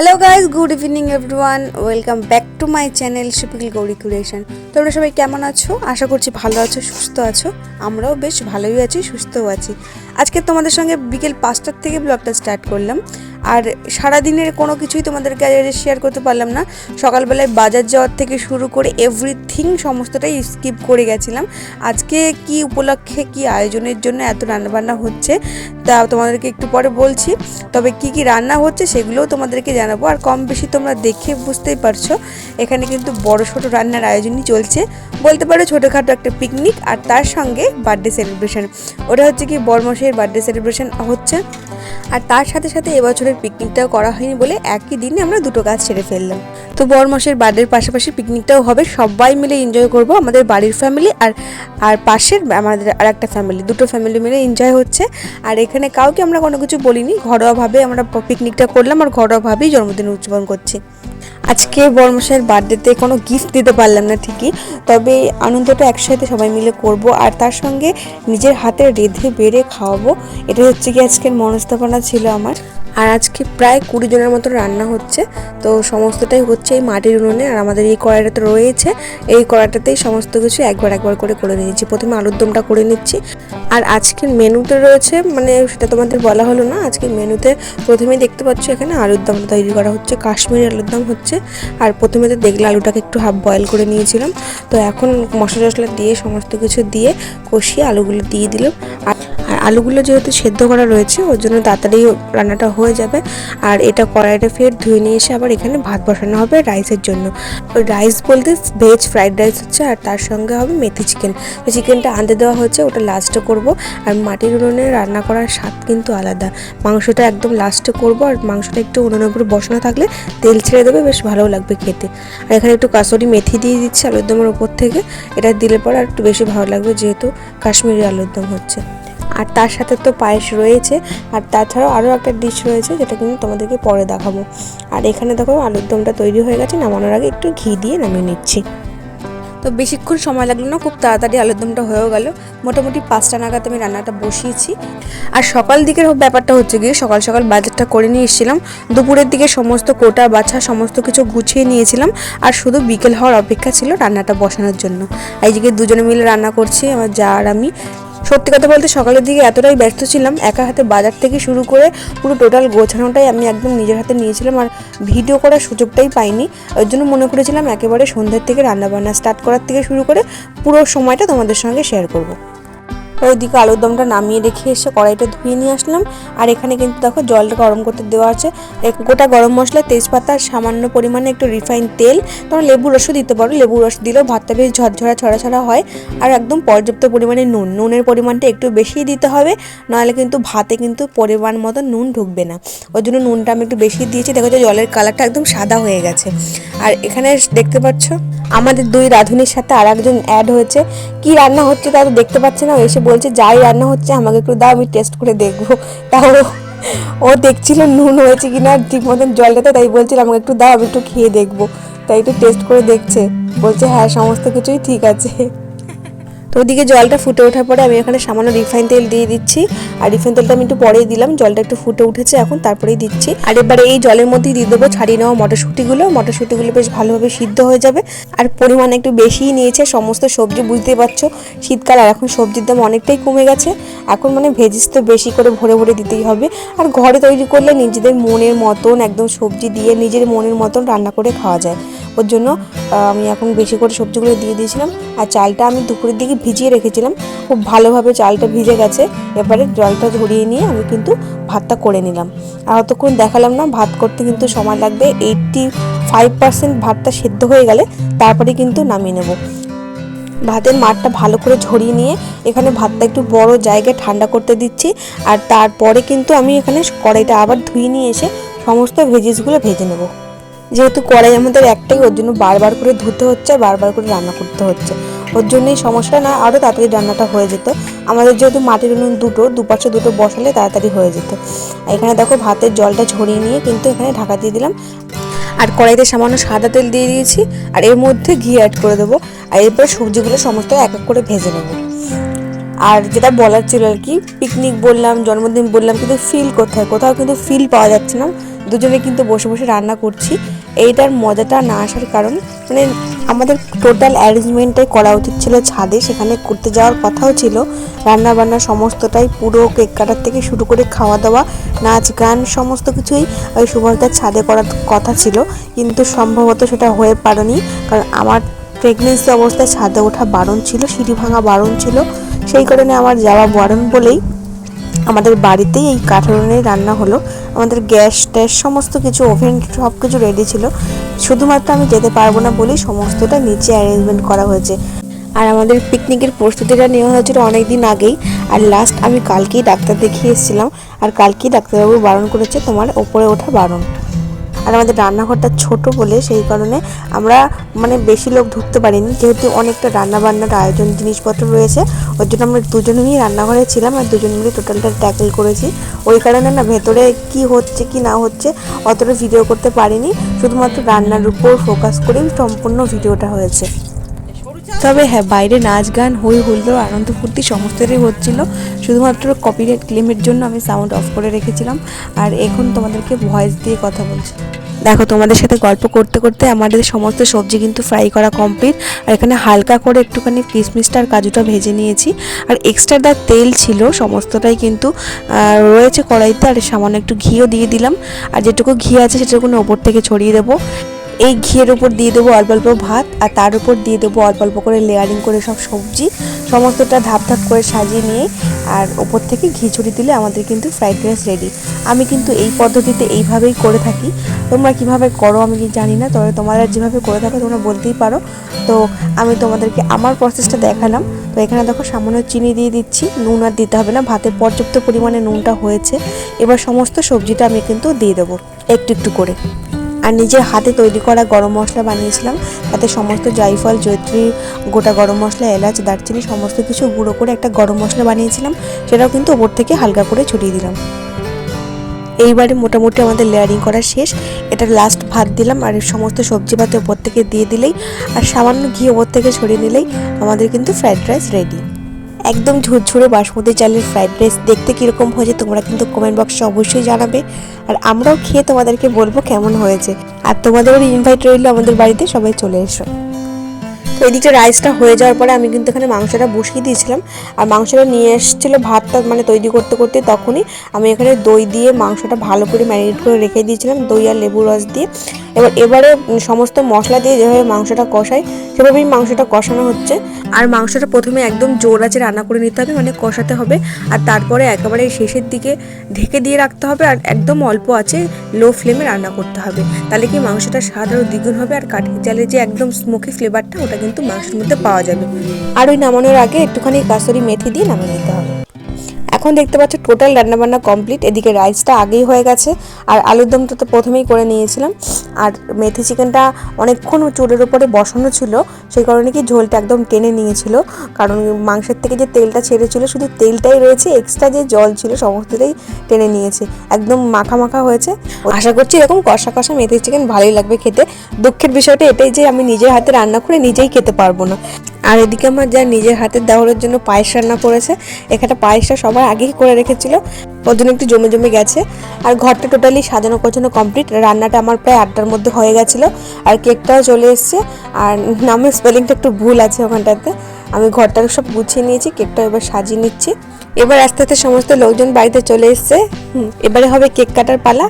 Hello guys good evening everyone welcome back to my channel শিপিকল Gauri creation তোমরা সবাই কেমন আছো? আশা করছি ভালো আছো, সুস্থ আছো। আমরাও বেশ ভালোই আছি, সুস্থও আছি। আজকে তোমাদের সঙ্গে বিকেল পাঁচটার থেকে ব্লগটা স্টার্ট করলাম। আর সারাদিনের কোনো কিছুই তোমাদেরকে শেয়ার করতে পারলাম না। সকালবেলায় বাজার যাওয়ার থেকে শুরু করে এভরিথিং সমস্তটাই স্কিপ করে গেছিলাম। আজকে কি উপলক্ষে, কি আয়োজনের জন্য এত রান্নাবান্না হচ্ছে, তা তোমাদেরকে একটু পরে বলছি। তবে কি কি রান্না হচ্ছে, সেগুলোও তোমাদেরকে জানাব। আর কম বেশি তোমরা দেখে বুঝতেই পারছ, এখানে কিন্তু বড় ছোট রান্নার আয়োজনই চলছে। বলতে পারো ছোটোখাটো একটা পিকনিক আর তার সঙ্গে বার্থডে সেলিব্রেশন ওটা হচ্ছে কি বর্মশের বার্থডে সেলিব্রেশন হচ্ছে। আর তার সাথে সাথে এবছরের পিকনিকটাও করা হয়নি বলে একই দিনে আমরা দুটো গাছ ছেড়ে ফেললাম। তো বরমাসের বার্থডের পাশাপাশি পিকনিকটাও হবে, সবাই মিলে এনজয় করব আমাদের বাড়ির ফ্যামিলি আর আর পাশের আমাদের আর একটা ফ্যামিলি দুটো ফ্যামিলি মিলে এনজয় হচ্ছে। আর এখানে কাউকে আমরা কোনো কিছু বলিনি, ঘরোয়াভাবে আমরা পিকনিকটা করলাম আর ঘরোয়াভাবেই জন্মদিন উদযাপন করছি। আজকে বর্মশাইয়ের বার্থডেতে কোনো গিফট দিতে পারলাম না ঠিকই, তবে আনন্দটা একসাথে সবাই মিলে করব আর তার সঙ্গে নিজের হাতে রেঁধে বেড়ে খাওয়াবো। এটা হচ্ছে কি আজকের মনস্থাপনা ছিল আমার। আর আজকে প্রায় কুড়ি জনের মতো রান্না হচ্ছে। তো সমস্তটাই হচ্ছে এই মাটির উনুনে। আর আমাদের এই কড়াইটা তো রয়েছে। এই কড়াইটাতেই সমস্ত কিছু একবার একবার করে করে নিয়েছি। প্রথমে আলুর দমটা করে নিচ্ছি। আর আজকের মেনুতে রয়েছে মানে সেটা তোমাদের বলা হলো না, আজকের মেনুতে প্রথমেই দেখতে পাচ্ছ এখানে আলুর দমটা তৈরি করা হচ্ছে, কাশ্মীরি আলুর দম হচ্ছে। আর প্রথমে তো দেখলে আলুটাকে একটু হাফ বয়েল করে নিয়েছিলাম। তো এখন মশলা টশলা দিয়ে সমস্ত কিছু দিয়ে কষিয়ে আলুগুলো দিয়ে দিলাম। আর আলুগুলো যেহেতু সেদ্ধ করা রয়েছে, ওর জন্য তাড়াতাড়ি রান্নাটা হয়ে যাবে। আর এটা কড়াইটা ফের ধুয়ে নিয়ে এসে আবার এখানে ভাত বসানো হবে রাইসের জন্য। রাইস বলতে ভেজ ফ্রাইড রাইস হচ্ছে, আর তার সঙ্গে হবে মেথি চিকেন। চিকেনটা আনতে দেওয়া হচ্ছে ওটা লাস্টে করব। আর মাটির উনুনে রান্না করার স্বাদ কিন্তু আলাদা। মাংসটা একদম লাস্টে করব, আর মাংসটা একটু উনুনের উপরে বসানো থাকলে তেল ছেড়ে দেবে, বেশ ভালো লাগবে খেতে। আর এখানে একটু কাসরি মেথি দিয়ে দিচ্ছি আলুর দমের উপর থেকে। এটা দিলে পরে আর একটু বেশি ভালো লাগবে, যেহেতু কাশ্মীরি আলুর দম হচ্ছে। আর তার সাথে তো পায়েস রয়েছে। আর তাছাড়াও আরও একটা ডিশ রয়েছে, যেটা কিন্তু তোমাদেরকে পরে দেখাবো। আর এখানে দেখো আলুর দমটা তৈরি হয়ে গেছে, নামানোর আগে একটু ঘি দিয়ে নামিয়ে নিচ্ছি। তো বেশিক্ষণ সময় লাগল না, খুব তাড়াতাড়ি আলুর দমটা হয়েও গেল। মোটামুটি পাঁচটা নাগাদ আমি রান্নাটা বসিয়েছি। আর সকাল দিকের ব্যাপারটা হচ্ছে গিয়ে সকাল সকাল বাজারটা করে নিয়ে এসেছিলাম। দুপুরের দিকে সমস্ত কোটা বাছা, সমস্ত কিছু গুছিয়ে নিয়েছিলাম। আর শুধু বিকেল হওয়ার অপেক্ষা ছিল রান্নাটা বসানোর জন্য। এইদিকে দুজনে মিলে রান্না করছি, আমার যা আর আমি। সত্যি কথা বলতে সকালের দিকে এতটাই ব্যস্ত ছিলাম, একা হাতে বাজার থেকে শুরু করে পুরো টোটাল গোছানোটাই আমি একদম নিজের হাতে নিয়েছিলাম আর ভিডিও করার সুযোগটাই পাইনি। ওই জন্য মনে করেছিলাম একেবারে সন্ধ্যার থেকে রান্নাবান্না স্টার্ট করার থেকে শুরু করে পুরো সময়টা তোমাদের সঙ্গে শেয়ার করব। ওইদিকে আলুর দমটা নামিয়ে রেখে এসে কড়াইটা ধুয়ে নিয়ে আসলাম। আর এখানে কিন্তু দেখো জলটা গরম করতে দেওয়া আছে। গোটা গরম মশলা, তেজপাতা, সামান্য পরিমাণে একটু রিফাইন তেল, তোমরা লেবু রসও দিতে পারো। লেবু রস দিলেও ভাতটা বেশ ঝরঝরা ছড়া ছড়া হয়। আর একদম পর্যাপ্ত পরিমাণে নুন। নুনের পরিমাণটা একটু বেশি দিতে হবে, নাহলে কিন্তু ভাতে কিন্তু পরিমাণ মতো নুন ঢুকবে না। ওই জন্য নুনটা আমি একটু বেশি দিয়েছি। দেখো যে জলের কালারটা একদম সাদা হয়ে গেছে। আর এখানে দেখতে পাচ্ছ? আমাদের দুই রাঁধুনির সাথে আর একজন অ্যাড হয়েছে। কি রান্না হচ্ছে তা তো দেখতে পাচ্ছে না। এসে বলছে, যাই রান্না হচ্ছে, আমাকে একটু দাও, আমি টেস্ট করে দেখব। তাও ও দেখছিল নুন হয়েছে কিনা, ঠিক মতন জলটাতে তাই বলছিল, আমাকে একটু দাও, আমি একটু খেয়ে দেখব। তাই একটু টেস্ট করে দেখছে। বলছে হ্যাঁ সমস্ত কিছুই ঠিক আছে। ওদিকে জলটা ফুটে ওঠার পরে আমি এখানে সামান্য রিফাইন তেল দিয়ে দিচ্ছি। আর রিফাইন তেলটা আমি একটু পরেই দিলাম, জলটা একটু ফুটে উঠেছে এখন, তারপরেই দিচ্ছি। আর এবারে এই জলের মধ্যেই দিয়ে দেবো ছাড়িয়ে নেওয়া মটরশুঁটিগুলো। মটরশুঁটিগুলো বেশ ভালোভাবে সিদ্ধ হয়ে যাবে। আর পরিমাণ একটু বেশিই নিয়েছে, সমস্ত সবজি বুঝতেই পারছ, শীতকাল আর এখন সবজির দাম অনেকটাই কমে গেছে। এখন মানে ভেজিস তো বেশি করে ভরে ভরে দিতেই হবে। আর ঘরে তৈরি করলে নিজেদের মনের মতন একদম সবজি দিয়ে নিজের মনের মতন রান্না করে খাওয়া যায়। ওর জন্য আমি এখন বেশি করে সবজিগুলো দিয়ে দিয়েছিলাম। আর চালটা আমি দুপুরের দিকে ভিজিয়ে রেখেছিলাম। খুব ভালোভাবে চালটা ভিজে গেছে। এবারে জলটা ঝরিয়ে নিয়ে আমি কিন্তু ভাতটা করে নিলাম। আর অতক্ষণ দেখালাম না, ভাত করতে কিন্তু সময় লাগবে। এইটটি ফাইভ পার্সেন্ট ভাতটা সেদ্ধ হয়ে গেলে তারপরে কিন্তু নামিয়ে নেব। ভাতের মাঠটা ভালো করে ঝরিয়ে নিয়ে এখানে ভাতটা একটু বড় জায়গায় ঠান্ডা করতে দিচ্ছি। আর তারপরে কিন্তু আমি এখানে কড়াইটা আবার ধুয়ে নিয়ে এসে সমস্ত ভেজিসগুলো ভেজে নেব। যেহেতু কড়াই আমাদের একটাই, ওর জন্য বারবার করে ধুতে হচ্ছে আর বারবার করে রান্না করতে হচ্ছে। ওর জন্যই সমস্যা না আরও তাড়াতাড়ি রান্নাটা হয়ে যেত। আমাদের যেহেতু মাটির উনুন দুটো, দুপাশে দুটো বসালে তাড়াতাড়ি হয়ে যেত। এখানে দেখো ভাতের জলটা ঝরিয়ে নিয়ে কিন্তু এখানে ঢাকা দিয়ে দিলাম। আর কড়াইতে সামান্য সাদা তেল দিয়ে দিয়েছি, আর এর মধ্যে ঘি অ্যাড করে দেবো। আর এরপর সবজিগুলো সমস্ত এক এক করে ভেজে নেব। আর যেটা বলার ছিল আর কি পিকনিক বললাম, জন্মদিন বললাম, কিন্তু ফিল কোথায়? কোথাও কিন্তু ফিল পাওয়া যাচ্ছে না। দুজনে কিন্তু বসে বসে রান্না করছি। এইটার মজাটা না আসার কারণ মানে আমাদের টোটাল অ্যারেঞ্জমেন্টটাই করা উচিত ছিল ছাদে, সেখানে করতে যাওয়ার কথাও ছিল। রান্না বান্না সমস্তটাই পুরো কেক কাটার থেকে শুরু করে খাওয়া দাওয়া নাচ গান সমস্ত কিছুই ওই সুভাষদার ছাদে করার কথা ছিল। কিন্তু সম্ভবত সেটা হয়ে পারেনি, কারণ আমার প্রেগনেন্সি অবস্থায় ছাদে ওঠা বারণ ছিল, সিঁড়ি ভাঙা বারণ ছিল। সেই কারণে আমার যাওয়া বারণ বলেই আমাদের বাড়িতেই এই কাঠরনের রান্না হলো। আমাদের গ্যাস, ট্যাস, সমস্ত কিছু, ওভেন সব কিছু রেডি ছিল। শুধুমাত্র আমি যেতে পারব না বলেই সমস্তটা নিচে অ্যারেঞ্জমেন্ট করা হয়েছে। আর আমাদের পিকনিকের প্রস্তুতিটা নেওয়া হয়েছিল অনেক দিন আগেই। আর লাস্ট আমি কালকেই ডাক্তার দেখিয়ে এসেছিলাম। আর কালকেই ডাক্তারবাবু বারণ করেছে তোমার ওপরে ওঠা বারণ। আর আমাদের রান্নাঘরটা ছোট বলে সেই কারণে আমরা মানে বেশি লোক ঢুকতে পারিনি। যেহেতু অনেকটা রান্না বান্নার আয়োজন, জিনিসপত্র রয়েছে, ওর জন্য আমরা দুজন মিলে রান্নাঘরে ছিলাম আর দুজন মিলে টোটালটা ট্যাকেল করেছি। ওই কারণে না ভেতরে কি হচ্ছে, কি না হচ্ছে অতটা ভিডিও করতে পারিনি। শুধুমাত্র রান্নার উপর ফোকাস করেই সম্পূর্ণ ভিডিওটা হয়েছে। তবে হ্যাঁ বাইরে নাচ গান হই হুল্লোড় আনন্দ ফুর্তি সমস্তটাই হচ্ছিল। শুধুমাত্র কপিরাইট ক্লেমের জন্য আমি সাউন্ড অফ করে রেখেছিলাম। আর এখন তোমাদেরকে ভয়েস দিয়ে কথা বলছি। দেখো, তোমাদের সাথে গল্প করতে করতে আমাদের সমস্ত সবজি কিন্তু ফ্রাই করা কমপ্লিট আর এখানে হালকা করে একটুখানি কিশমিশটা আর কাজুটা ভেজে নিয়েছি। আর এক্সট্রা দা তেল ছিল, সমস্তটাই কিন্তু রয়েছে কড়াইতে। আর সামান্য একটু ঘিও দিয়ে দিলাম। আর যেটুকু ঘি আছে সেটুকু ওপর থেকে ছড়িয়ে দেবো। এই ঘিয়ের উপর দিয়ে দেবো অল্প অল্প ভাত আর তার উপর দিয়ে দেবো অল্প অল্প করে লেয়ারিং করে সব সবজি। সমস্তটা ধাপ ধাপ করে সাজিয়ে নিয়ে আর ওপর থেকে ঘি ছড়িয়ে দিলে আমাদের কিন্তু ফ্রাইড রাইস রেডি আমি কিন্তু এই পদ্ধতিতে এইভাবেই করে থাকি। তোমরা কীভাবে করো আমি জানি না, তবে তোমরা যেভাবে করে থাকো তোমরা বলতেই পারো। তো আমি তোমাদেরকে আমার প্রসেসটা দেখালাম। তো এখানে দেখো সামান্য চিনি দিয়ে দিচ্ছি, নুন আর দিতে হবে না, ভাতে পর্যাপ্ত পরিমাণে নুনটা হয়েছে। এবার সমস্ত সবজিটা আমি কিন্তু দিয়ে দেবো, একটু একটু করে। আর নিজের হাতে তৈরি করা গরম মশলা বানিয়েছিলাম। তাতে সমস্ত জায়ফল জৈত্রী গোটা গরম মশলা, এলাচ, দারচিনি, সমস্ত কিছু গুঁড়ো করে একটা গরম মশলা বানিয়েছিলাম। সেটাও কিন্তু ওপর থেকে হালকা করে ছড়িয়ে দিলাম। এইবারে মোটামুটি আমাদের লেয়ারিং করা শেষ। এটা লাস্ট ভাত দিলাম আর সমস্ত সবজি ভাতে ওপর থেকে দিয়ে দিলেই আর সামান্য ঘি ওপর থেকে ছড়িয়ে নিলেই আমাদের কিন্তু ফ্রাইড রাইস রেডি একদম ঝুরঝুরে বাসমতি চালের ফ্রাইড রাইস দেখতে কীরকম হয়েছে তোমরা কিন্তু কমেন্ট বক্সে অবশ্যই জানাবে। আর আমরাও খেয়ে তোমাদেরকে বলব কেমন হয়েছে। আর তোমাদেরও ইনভাইট রইল আমাদের বাড়িতে, সবাই চলে এসো। তো এদিকে রাইসটা হয়ে যাওয়ার পরে আমি কিন্তু এখানে মাংসটা বসিয়ে দিয়েছিলাম। আর মাংসটা নিয়ে এসেছিল ভাতটা মানে তৈরি করতে করতে তখনই আমি এখানে দই দিয়ে মাংসটা ভালো করে ম্যারিনেট করে রেখে দিয়েছিলাম, দই আর লেবু রস দিয়ে। এবার এবারে সমস্ত মশলা দিয়ে যেভাবে মাংসটা কষাই, সেভাবেই মাংসটা কষানো হচ্ছে। আর মাংসটা প্রথমে একদম জোর আছে রান্না করে নিতে হবে মানে কষাতে হবে। আর তারপরে একেবারে শেষের দিকে ঢেকে দিয়ে রাখতে হবে আর একদম অল্প আছে লো ফ্লেমে রান্না করতে হবে। তাহলে কি মাংসটা স্বাদ আরও দ্বিগুণ হবে আর কাঠের জালে যে একদম স্মোকি ফ্লেভারটা ওটা মাংসের মধ্যে পাওয়া যাবে। আর ওই নামানোর আগে একটুখানি কাসুরি মেথি দিয়ে নামিয়ে নিতে হবে। এখন দেখতে পাচ্ছ টোটাল রান্নাবান্না কমপ্লিট এদিকে রাইসটা আগেই হয়ে গেছে, আর আলুর দমটা তো প্রথমেই করে নিয়েছিলাম। আর মেথি চিকেনটা অনেকক্ষণ চুলের উপরে বসানো ছিল, সেই কারণে কি ঝোলটা একদম টেনে নিয়েছিল। কারণ মাংসের থেকে যে তেলটা ছেড়েছিল, শুধু তেলটাই রয়েছে এক্সট্রা যে জল ছিল, সমস্তটাই টেনে নিয়েছে। একদম মাখা মাখা হয়েছে। আশা করছি এরকম কষা কষা মেথি চিকেন ভালোই লাগবে খেতে। দুঃখের বিষয়টা এটাই যে আমি নিজের হাতে রান্না করে নিজেই খেতে পারব না। আর এদিকে আমার যা নিজের হাতের দেওয়ারের জন্য পায়েস রান্না করেছে এখানে পায়েসটা সবার আগেই করে রেখেছিল, ওর জন্য একটু জমে জমে গেছে। আর ঘরটা টোটালি সাজানো গোছানো কমপ্লিট রান্নাটা আমার প্রায় আটটার মধ্যে হয়ে গেছিল, আর কেকটাও চলে এসছে, আর নামের স্পেলিংটা একটু ভুল আছে ওখানটাতে। আমি ঘরটা সব গুছিয়ে নিয়েছি কেকটা এবার সাজিয়ে নিচ্ছি। এবার আস্তে আস্তে সমস্ত লোকজন বাড়িতে চলে এসছে এবারে হবে কেক কাটার পালা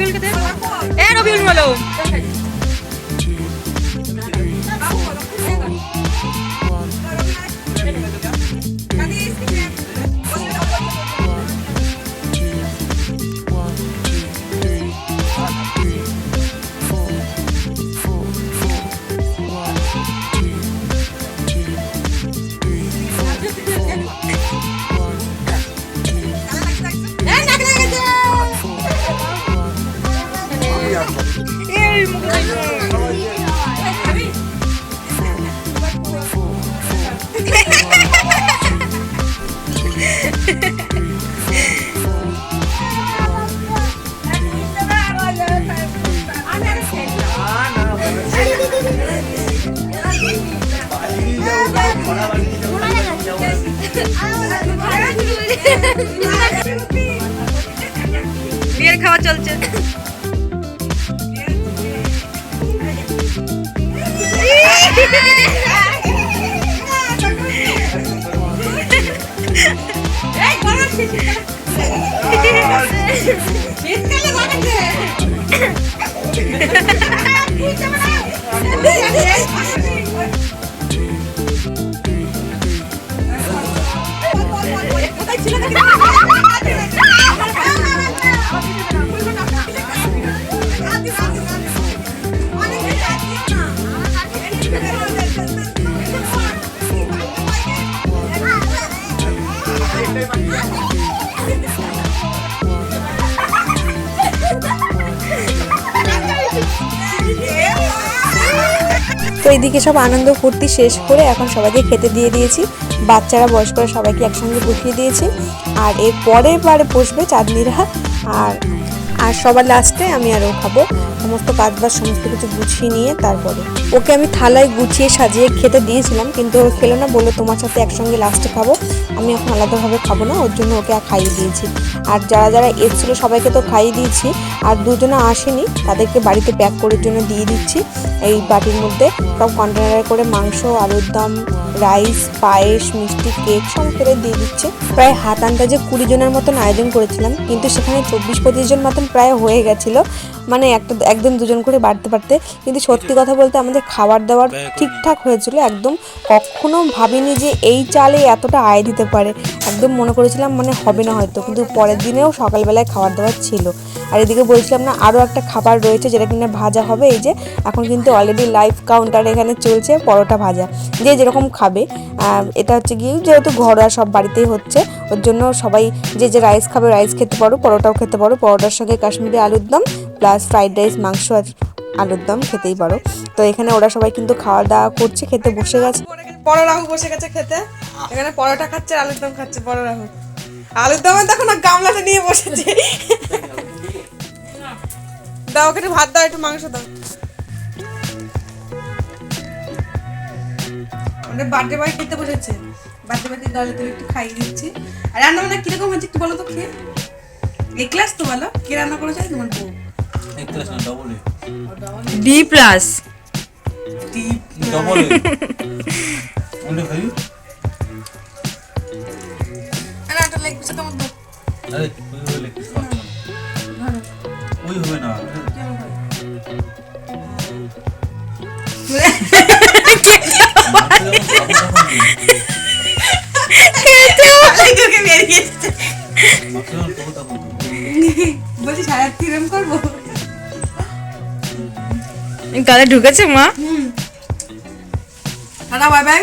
নুয়ালাম কেতে তো এইদিকে সব আনন্দ ফুর্তি শেষ করে এখন সবাইকে খেতে দিয়ে দিয়েছি। বাচ্চারা, বয়স্করা সবাইকে একসঙ্গে বসিয়ে দিয়েছি। আর এর পরের বারে বসবে চাঁদনিরা আর আর সবার লাস্টে আমি আরও খাব। সমস্ত কাজ বাজ সমস্ত কিছু গুছিয়ে নিয়ে তারপরে। ওকে আমি থালায় গুছিয়ে সাজিয়ে খেতে দিয়েছিলাম, কিন্তু ও খেলো না, বলল তোমার সাথে একসঙ্গে লাস্টে খাব। আমি এখন আলাদাভাবে খাব না, ওর জন্য ওকে খাইয়ে দিয়েছি। আর যারা যারা এসেছিল, সবাইকে তো খাইয়ে দিয়েছি। আর দুজনে আসেনি, তাদেরকে বাড়িতে প্যাক করার জন্য দিয়ে দিচ্ছি। এই বাটির মধ্যে সব কন্টেনারে করে মাংস, আলুর দম রাইস পায়েস, মিষ্টি কেক সব করে দিয়ে দিচ্ছে। প্রায় হাত আন্দাজে কুড়ি জনের মতন আয়োজন করেছিলাম, কিন্তু সেখানে চব্বিশ পঁচিশ জন মতন প্রায় হয়ে গেছিল। মানে একটা একদম দুজন করে বাড়তে পারতে কিন্তু সত্যি কথা বলতে আমাদের খাবার দাবার ঠিকঠাক হয়েছিল। একদম কখনো ভাবিনি যে এই চালে এতটা আয় দিতে পারে। একদম মনে করেছিলাম মানে হবে না হয়তো। কিন্তু পরের দিনেও সকালবেলায় খাবার দাবার ছিল। আর এদিকে বলছিলাম না আরও একটা খাবার রয়েছে যেটা কিনা ভাজা হবে। এই যে এখন কিন্তু অলরেডি লাইভ কাউন্টার এখানে চলছে পরোটা ভাজা। যে যেরকম খাবে। এটা হচ্ছে গিয়ে যেহেতু ঘরোয়া সব বাড়িতেই হচ্ছে, ওর জন্য সবাই যে যে রাইস খাবে রাইস খেতে পারো, পরোটাও খেতে পারো। পরোটার সঙ্গে কাশ্মীরি আলুর দম প্লাস ফ্রাইড রাইস মাংস আর আলুর দম খেতেই পারো। তো এখানে ওরা সবাই কিন্তু খাওয়া দাওয়া করছে, খেতে বসে গেছে। বড় বসে গেছে খেতে। এখানে পরোটা খাচ্ছে, আলুর দম খাচ্ছে, বড় আলুর দমে দেখো গামলাটা নিয়ে বসেছে। দাও একটু ভাত দাও একটু মাংস দাও। আমাদের বার্থডে বয় খেতে বসেছে। বার্থডে বয়কে দলে তুলে একটু খাইয়ে দিচ্ছি। আর রান্না বান্না কীরকম হচ্ছে একটু বলো তো খেয়ে। এই ক্লাস তো বলো কে রান্না করেছে তোমার বউ? ডি প্লাস ডবল উল্টে খাবি? আর একটা লেগ পিসে তোমার বউ আরে ওই লেগ ওই হবে না। বলছি আট কিরম করব গালে ঢুকেছে মা? Tata bye bye.